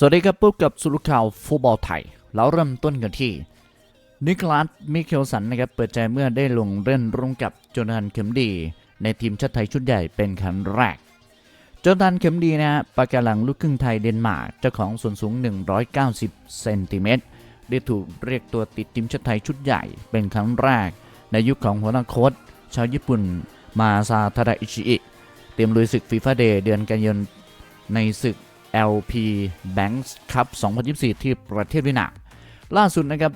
สวัสดีครับพบกับสุรุข่าวฟุตบอลไทย แล้วเริ่มต้นกันที่ นิคลัสมิเคลสันนะครับเปิดใจเมื่อได้ลงเล่นร่วมกับโจนาธานเข็มดี ในทีมชาติไทยชุดใหญ่เป็นครั้งแรก โจนาธานเข็มดีนะฮะปากกาหลังลูกครึ่งไทยเดนมาร์กเจ้าของส่วนสูง 190 เซนติเมตรได้ถูกเรียกตัวติดทีมชาติไทยชุดใหญ่เป็นครั้งแรก ในยุคของหัวหน้าโค้ชชาวญี่ปุ่นมาซาทาดาอิชิอิเตรียมลุยศึกฟีฟ่าเดย์เดือนกันยายนในศึก LP Banks Cup 2024 ที่ประเทศเวียดนามล่าสุดนะครับ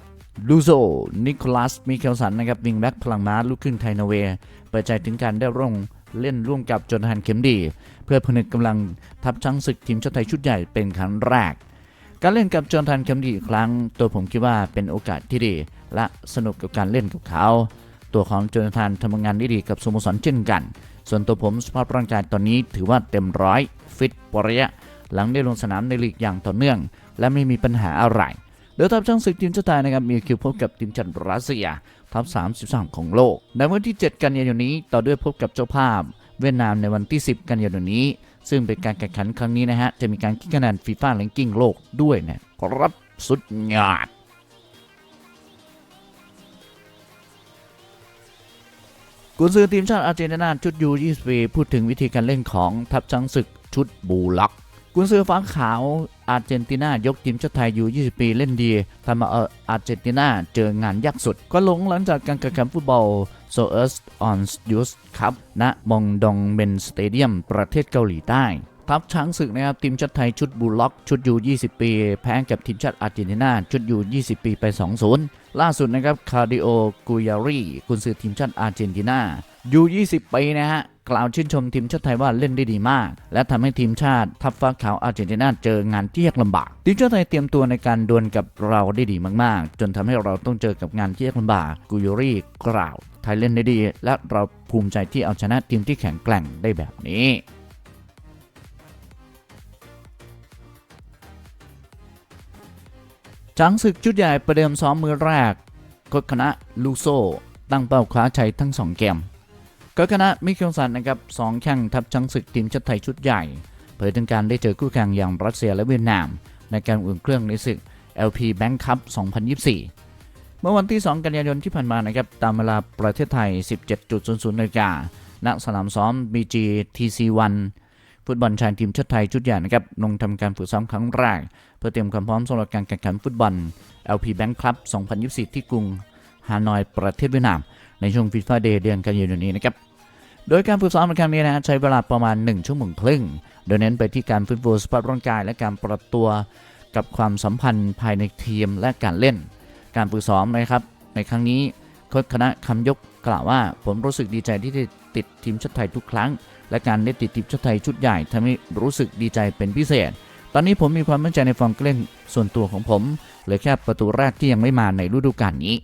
ลูโซ นิโคลัส มิเคลสันนะครับวิงแบ็กพลังม้าลูกครึ่งไทยนอร์เวย์เปิดใจถึงการได้ร่วมเล่นร่วมกับโจนาธานเข็มดี เพื่อผนึกกำลังทัพช้างศึกทีมชาติไทยชุดใหญ่เป็นครั้งแรก การเล่นกับโจนาธานเข็มดีอีกครั้ง ตัวผมคิดว่าเป็นโอกาสที่ดี และสนุกกับการเล่นกับเขา ตัวของโจนาธานทำงานได้ดีกับสโมสรเช่นกัน ส่วนตัวผมสภาพร่างกายตอนนี้ถือว่าเต็มร้อยฟิตปริยะ หลังได้ลงสนามในลีกอย่างต่อเนื่อง และไม่มีปัญหาอะไรโดยทัพช้างศึกทีมชาติไทยนะครับมีคิวพบกับทีมชาติรัสเซียทัพ33 ของโลก ในวันที่ 7 กันยายนนี้ต่อด้วยพบกับเจ้าภาพ เวียดนามในวันที่ 10 กันยายนนี้ ซึ่งเป็นการแข่งขันครั้งนี้นะฮะจะมีการคิดคะแนนฟีฟ่าแรงกิ้งโลกด้วยนะครับสุดยอดกุนซือทีมชาติอาร์เจนตินาชุดยู20ปีพูดถึงวิธีการเล่นของทัพช้างศึกชุดบูล็อก กุนซือฟ้าขาวอาร์เจนตินายกทีมชาติไทยยู20 ปีเล่นดีทำมาเอาอาร์เจนตินาเจองานยากสุด ก็ลงหลังจากการแข่งขันฟุตบอลโซเอสออนสยูสครับณมองดองเมนสเตเดียมประเทศเกาหลีใต้ทัพช้างศึกนะครับทีมชาติไทยชุดบูล็อกชุดยู20 ปี แพ้กับทีมชาติอาร์เจนตินาชุดยู20 ปีไป 2-0 ล่าสุดนะครับคาร์ดิโอกุยารีกุนซือทีมชาติอาร์เจนตินายู20 ปีนะฮะ กล่าวชื่นชมทีมชาติไทยว่าเล่นได้ดีมาก และทำให้ทีมชาติทัพฟ้าขาวอาร์เจนตินาเจองานที่ยากลำบาก ทีมชาติไทยเตรียมตัวในการดวลกับเราได้ดีมากๆ จนทำให้เราต้องเจอกับงานที่ยากลำบากกุยารีกล่าวไทยเล่นได้ดี และเราภูมิใจที่เอาชนะทีมที่แข็งแกร่งได้แบบนี้ช้างศึกชุดใหญ่ประเดิมซ้อมมือแรกโค้ชคณะลูโซ ตั้งเป้าคว้าชัยทั้ง2เกม โค้ชคณะมิเคลสันนะครับสองแข่งทัพช้างศึกทีมชาติไทยชุดใหญ่เผยถึงการได้เจอคู่แข่งอย่างรัสเซียและเวียดนาม ในการอุ่นเครื่องในศึก LP Bank Cup 2024 เมื่อวันที่ 2 กันยายนที่ผ่านมานะครับตามเวลาประเทศไทย 17.00นาฬิกาณสนามซ้อม BG TC1 ฟุตบอลชายทีมชาติไทยชุดใหญ่นะครับลงทำการฝึกซ้อมครั้งแรก เพื่อเตรียมความพร้อมสำหรับการแข่งขันฟุตบอล LP Bank Club 2024 ที่กรุงฮานอยประเทศเวียดนาม ในช่วงฟีฟ่าเดย์เดือนกันยายนนี้นะครับ โดยการฝึกซ้อมในครั้งนี้นะใช้เวลาประมาณ 1 ชั่วโมงครึ่ง โดยเน้นไปที่การฟื้นฟูสภาพร่างกาย และการปรับตัวกับความสัมพันธ์ภายในทีมและการเล่น การฝึกซ้อมนะครับในครั้งนี้โค้ชคณะคำยกกล่าวว่า ผมรู้สึกดีใจที่ได้ติดทีมชาติไทยทุกครั้ง และการได้ติดทีมชาติไทยชุดใหญ่ทำให้รู้สึกดีใจเป็นพิเศษ ตอนนี้ผมมีความมั่นใจในฟอร์มเล่นส่วนตัวของผมเหลือแค่ประตูแรกที่ยังไม่มาในฤดูกาลนี้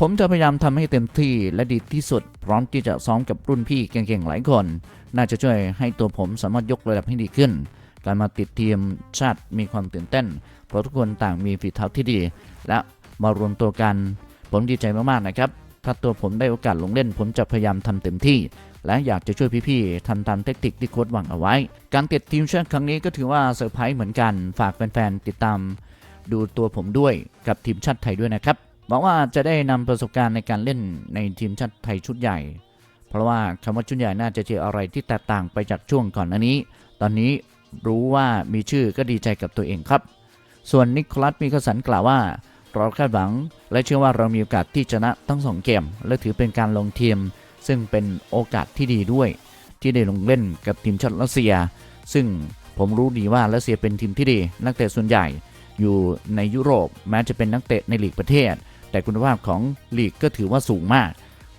ผมจะพยายามทำให้เต็มที่และดีที่สุด พร้อมที่จะซ้อมกับรุ่นพี่เก่งๆหลายคน น่าจะช่วยให้ตัวผมสามารถยกระดับให้ดีขึ้น การมาติดทีมชาติมีความตื่นเต้น เพราะทุกคนต่างมีฝีเท้าที่ดี และมารวมตัวกัน ผมดีใจมากๆนะครับ ถ้าตัวผมได้โอกาสลงเล่น ผมจะพยายามทำเต็มที่ และอยากจะช่วยพี่ๆทำตามเทคนิคที่โค้ชหวังเอาไว้ การติดทีมชาติครั้งนี้ก็ถือว่าเซอร์ไพรส์เหมือนกัน ฝากแฟนๆติดตาม ดูตัวผมด้วยกับทีมชาติไทยด้วยนะครับ หวังว่าจะได้นำประสบการณ์ในการเล่นในทีมชาติไทยชุดใหญ่ เพราะว่าคำว่าชุดใหญ่น่าจะเจออะไรที่แตกต่างไปจากช่วงก่อนหน้านี้ ตอนนี้รู้ว่ามีชื่อก็ดีใจกับตัวเองครับ ส่วนนิโคลัสมีกสันกล่าวว่า เราคาดหวังและเชื่อว่าเรามีโอกาสที่ชนะทั้งสองเกม และถือเป็นการลงทีม ซึ่งเป็นโอกาสที่ดีด้วย ที่ได้ลงเล่นกับทีมชาติรัสเซีย ซึ่งผมรู้ดีว่ารัสเซียเป็นทีมที่ดี นักเตะส่วนใหญ่อยู่ในยุโรปแม้จะเป็นนักเตะในลีกประเทศ แต่คุณภาพของลีกก็ถือว่าสูงมาก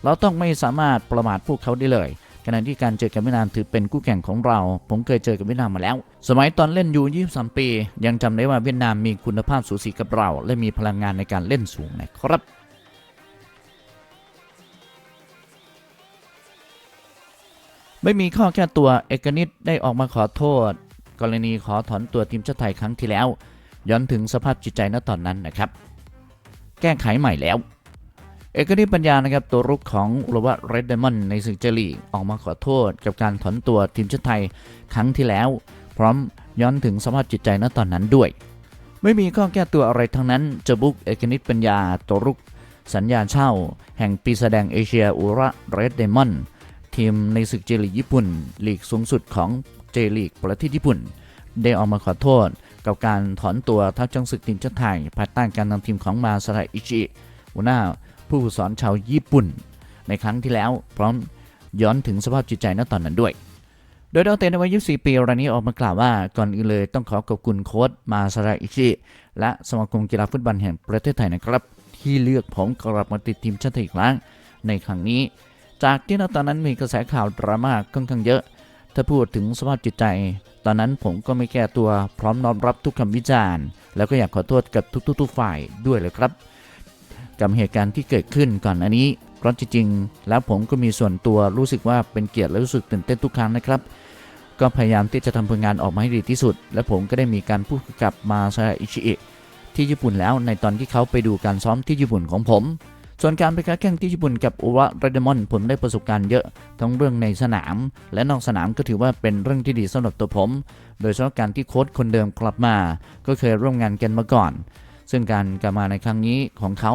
เราต้องไม่สามารถประมาทพวกเขาได้เลยขณะที่การเจอกับเวียดนามถือเป็นคู่แข่งของเรา ผมเคยเจอกับเวียดนามมาแล้ว สมัยตอนเล่นยู23 ปี ยังจำได้ว่าเวียดนามมีคุณภาพสูสีกับเรา และมีพลังงานในการเล่นสูงนะครับไม่มีข้อแก้ตัวเอกนิตได้ออกมาขอโทษ กรณีขอถอนตัวทีมชาติไทยครั้งที่แล้ว ย้อนถึงสภาพจิตใจณตอนนั้นนะครับ แก้ไขใหม่แล้ว เอกนิปัญญานะครับตัวรุกของอุลวะเรดเดมอนในศึกเจลีออกมาขอโทษกับการถอนตัวทีมชาติไทยครั้งที่แล้ว พร้อมย้อนถึงสภาพจิตใจณตอนนั้นด้วย ไม่มีข้อแก้ตัวอะไรทั้งนั้นเจาบุกเอกนิตปัญญาตัวรุก สัญญาเช่า แห่งปีแสดงเอเชียอุระเรดเดมอนทีมในศึกเจลีญี่ปุ่นลีกสูงสุดของเจลีกประเทศญี่ปุ่น ได้ออกมาขอโทษ กับการถอนตัวทัพจังศึกทีมชาติไทยภายใต้การนำทีมของมาซาระอิชิหัวหน้าผู้สอนชาวญี่ปุ่น ในครั้งที่แล้วพร้อมย้อนถึงสภาพจิตใจณตอนนั้นด้วย โดยดาวเตนในวัย 24 ปีรายนี้ออกมากล่าวว่าก่อนอื่นเลยต้องขอขอบคุณโค้ชมาซาระอิชิและสมาคมกีฬาฟุตบอลแห่งประเทศไทยนะครับ ที่เลือกผมกลับมาติดทีมชาติไทยอีกครั้งในครั้งนี้ จากที่ณตอนนั้นมีกระแสข่าวดราม่าค่อนข้างเยอะ ถ้าพูดถึงสภาพจิตใจ ตอนนั้นผมก็ไม่แก้ตัวพร้อมน้อมรับทุกคำวิจารณ์ แล้วก็อยากขอโทษกับทุกๆฝ่ายด้วยเลยครับกับเหตุการณ์ที่เกิดขึ้นก่อนอันนี้เพราะจริงๆ แล้วผมก็มีส่วนตัวรู้สึกว่าเป็นเกียรติและรู้สึกตื่นเต้นทุกครั้งนะครับ ก็พยายามที่จะทำผลงานออกมาให้ดีที่สุด และผมก็ได้มีการพูดกับมาซาอิชิอิที่ญี่ปุ่นแล้วในตอนที่เขาไปดูการซ้อมที่ญี่ปุ่นของผม ส่วนการไปค้าแข่งที่ญี่ปุ่นกับอุระเรเดมอนผมได้ประสบการณ์เยอะ ทั้งเรื่องในสนาม และนอกสนามก็ถือว่าเป็นเรื่องที่ดีสำหรับตัวผม โดยเฉพาะการที่โค้ชคนเดิมกลับมา ก็เคยร่วมงานกันมาก่อน ซึ่งการกลับมาในครั้งนี้ของเขา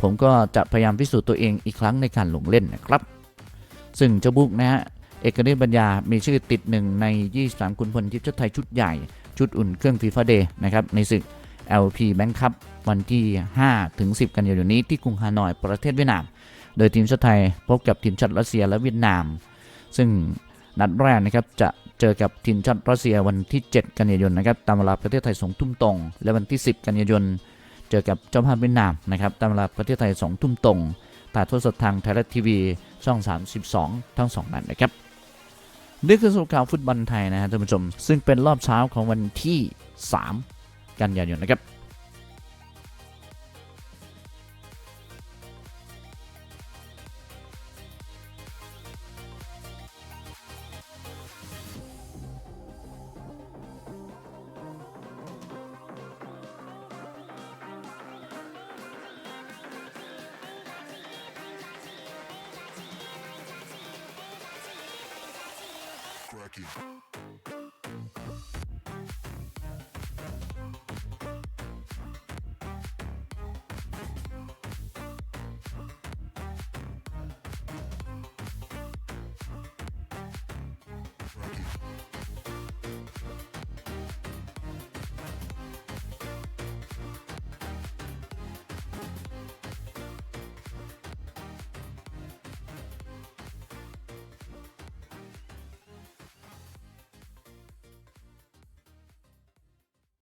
ผมก็จะพยายามพิสูจน์ตัวเองอีกครั้งในการลงเล่นนะครับ ซึ่งเจ้าบุกนะฮะเอกเนตบัญญา มีชื่อติดหนึ่งใน 23 คุณพลทีมชาติไทยชุดใหญ่ ชุดอุ่นเครื่องฟีฟ่าเดย์นะครับในศึก LP Bank Cup วันที่ 5 ถึง 10 กันยายนนี้ที่กรุงฮานอยประเทศเวียดนาม โดยทีมชาติไทยพบกับทีมชาติรัสเซียและเวียดนาม ซึ่งนัดแรกนะครับจะเจอกับทีมชาติรัสเซียวันที่ 7 กันยายนนะครับตามเวลาประเทศไทยสองทุ่มตรง และวันที่ 10 กันยายนเจอกับเจ้าภาพเวียดนามนะครับตามเวลาประเทศไทยสองทุ่มตรงถ่ายทอดสดทางไทยรัฐทีวีช่อง 32 ทั้งสองนัดนะครับนี่คือสรุปข่าวฟุตบอลไทยนะฮะท่านผู้ชม ซึ่งเป็นรอบเช้าของวันที่ 3 กันยายนนะครับ Cracky.